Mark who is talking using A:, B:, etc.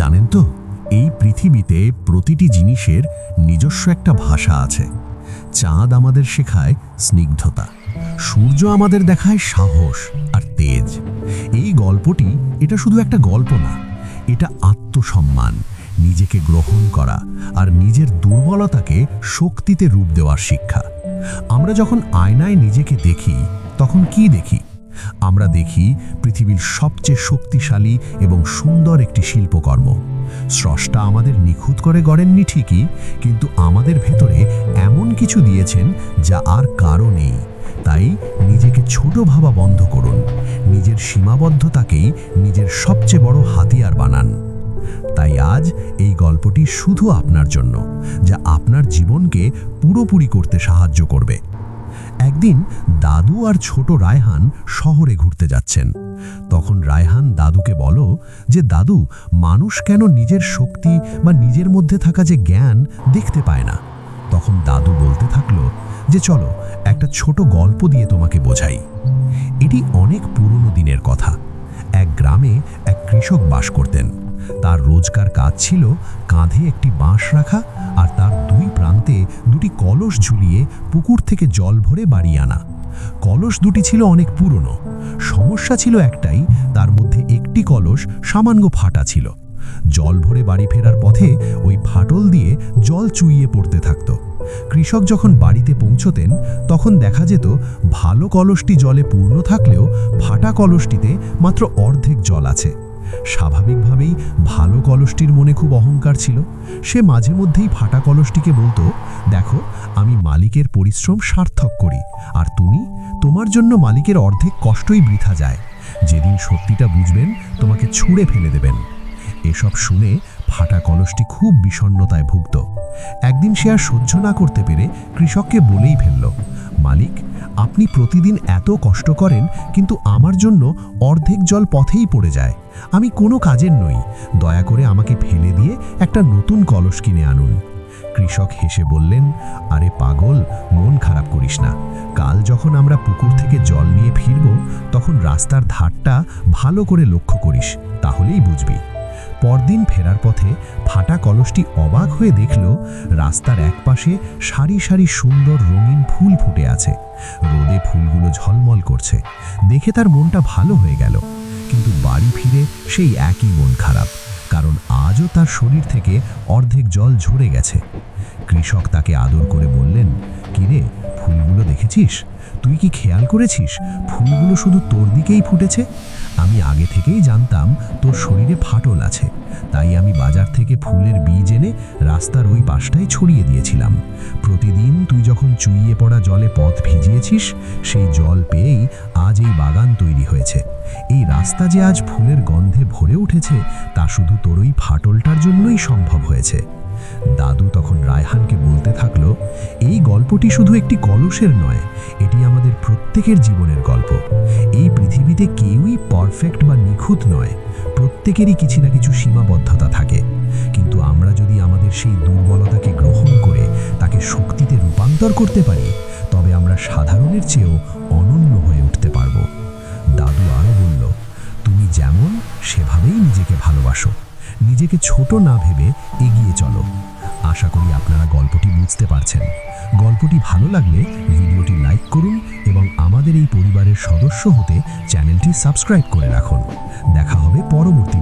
A: জানেন তো, এই পৃথিবীতে প্রতিটি জিনিসের নিজস্ব একটা ভাষা আছে। চাঁদ আমাদের শেখায় স্নিগ্ধতা, সূর্য আমাদের দেখায় সাহস আর তেজ। এই গল্পটি, এটা শুধু একটা গল্প না, এটা আত্মসম্মান, নিজেকে গ্রহণ করা আর নিজের দুর্বলতাকে শক্তিতে রূপ দেওয়ার শিক্ষা। আমরা যখন আয়নায় নিজেকে দেখি, তখন কি দেখি? আমরা দেখি পৃথিবীর সবচেয়ে শক্তিশালী এবং সুন্দর একটি শিল্পকর্ম। স্রষ্টা আমাদের নিখুঁত করে গড়েননি ঠিকই, কিন্তু আমাদের ভেতরে এমন কিছু দিয়েছেন যা আর কারও নেই। তাই নিজেকে ছোট ভাবা বন্ধ করুন। নিজের সীমাবদ্ধতাকেই নিজের সবচেয়ে বড় হাতিয়ার বানান। তাই আজ এই গল্পটি শুধু আপনার জন্য, যা আপনার জীবনকে পুরোপুরি করতে সাহায্য করবে। একদিন দাদু আর ছোট রায়হান শহরে ঘুরতে যাচ্ছেন। তখন রায়হান দাদুকে বলো যে, দাদু, মানুষ কেন নিজের শক্তি বা নিজের মধ্যে থাকা যে জ্ঞান দেখতে পায় না? তখন দাদু বলতে থাকল যে, চলো, একটা ছোট গল্প দিয়ে তোমাকে বোঝাই। এটি অনেক পুরনো দিনের কথা। এক গ্রামে এক কৃষক বাস করতেন। তার রোজকার কাজ ছিল কাঁধে একটি বাঁশ রাখা আর তার দুই প্রান্তে দুটি কলস ঝুলিয়ে পুকুর থেকে জল ভরে বাড়ি আনা। কলস দুটি ছিল অনেক পুরনো। সমস্যা ছিল একটাই, তার মধ্যে একটি কলস সামান্য ফাটা ছিল। জল ভরে বাড়ি ফেরার পথে ওই ফাটল দিয়ে জল চুইয়ে পড়তে থাকতো। কৃষক যখন বাড়িতে পৌঁছতেন, তখন দেখা যেত ভালো কলসটি জলে পূর্ণ থাকলেও ফাটা কলসটিতে মাত্র অর্ধেক জল আছে। স্বাভাবিকভাবেই ভালো কলসটির মনে খুব অহংকার ছিল। সে মাঝে মধ্যেই ফাটা কলসটিকে বলতো, দেখো, আমি মালিকের পরিশ্রম সার্থক করি, আর তুমি তোমার জন্য মালিকের অর্ধেক কষ্টই বৃথা যায়। যেদিন সত্যিটা বুঝবেন, তোমাকে ছুঁড়ে ফেলে দেবেন। এসব শুনে ফাটা কলসটি খুব বিষণ্ণতায় ভুগত। একদিন সে আর সহ্য না করতে পেরে কৃষককে বলেই ফেলল মালিক, আপনি প্রতিদিন এত কষ্ট করেন, কিন্তু আমার জন্য অর্ধেক জল পথেই পড়ে যায়। আমি কোনো কাজের নই। দয়া করে আমাকে ফেলে দিয়ে একটা নতুন কলস কিনে আনুন। কৃষক হেসে বললেন, আরে পাগল, মন খারাপ করিস না। কাল যখন আমরা পুকুর থেকে জল নিয়ে ফিরব, তখন রাস্তার ধারটা ভালো করে লক্ষ্য করিস, তাহলেই বুঝবি। পরদিন ফেরার পথে ফাটা কলসটি অবাক হয়ে দেখল, রাস্তার একপাশে সারি সারি সুন্দর রঙিন ফুল ফুটে আছে। রোদে ফুলগুলো ঝলমল করছে। দেখে তার মনটা ভালো হয়ে গেল। কিন্তু বাড়ি ফিরে সেই একই মন খারাপ। কারণ আজও তার শরীর থেকে অর্ধেক জল ঝরে গেছে। কৃষক তাকে আদর করে বললেন, কিরে, ফুলগুলো দেখেছিস? তুই কি খেয়াল করেছিস? ফুলগুলো শুধু তোর দিকেই ফুটেছে? আমি আগে থেকেই জানতাম তোর শরীরে ফাটল আছে। তাই আমি বাজার থেকে ফুলের বীজ এনে রাস্তার ওই পাশটায় ছড়িয়ে দিয়েছিলাম। প্রতিদিন তুই যখন চুইয়ে পড়া জলে পথ ভিজিয়েছিস, সেই জল পেয়েই আজ এই বাগান তৈরি হয়েছে। রাস্তা যে আজ ফুলের গন্ধে ভরে উঠেছে, তা শুধু তোর ওই ফাটলটার জন্যই সম্ভব হয়েছে। দাদু তখন রায়হানকে বলতে থাকল, এই গল্পটি শুধু একটি কলসের নয়, এটি আমাদের প্রত্যেকের জীবনের গল্প। এই পৃথিবীতে কেউই পারফেক্ট বা নিখুঁত নয়, প্রত্যেকেরই কিছু না কিছু সীমাবদ্ধতা থাকে। কিন্তু আমরা যদি আমাদের সেই দুর্বলতাকে গ্রহণ করে তাকে শক্তিতে রূপান্তর করতে পারি, তবে আমরা সাধারণের চেয়েও সেভাবেই নিজেকে ভালোবাসো। নিজেকে ছোট না ভেবে এগিয়ে চলো। আশা করি আপনারা গল্পটি বুঝতে পারছেন। গল্পটি ভালো লাগলে ভিডিওটি লাইক করুন এবং আমাদের এই পরিবারের সদস্য হতে চ্যানেলটি সাবস্ক্রাইব করে রাখুন। দেখা হবে পরবর্তী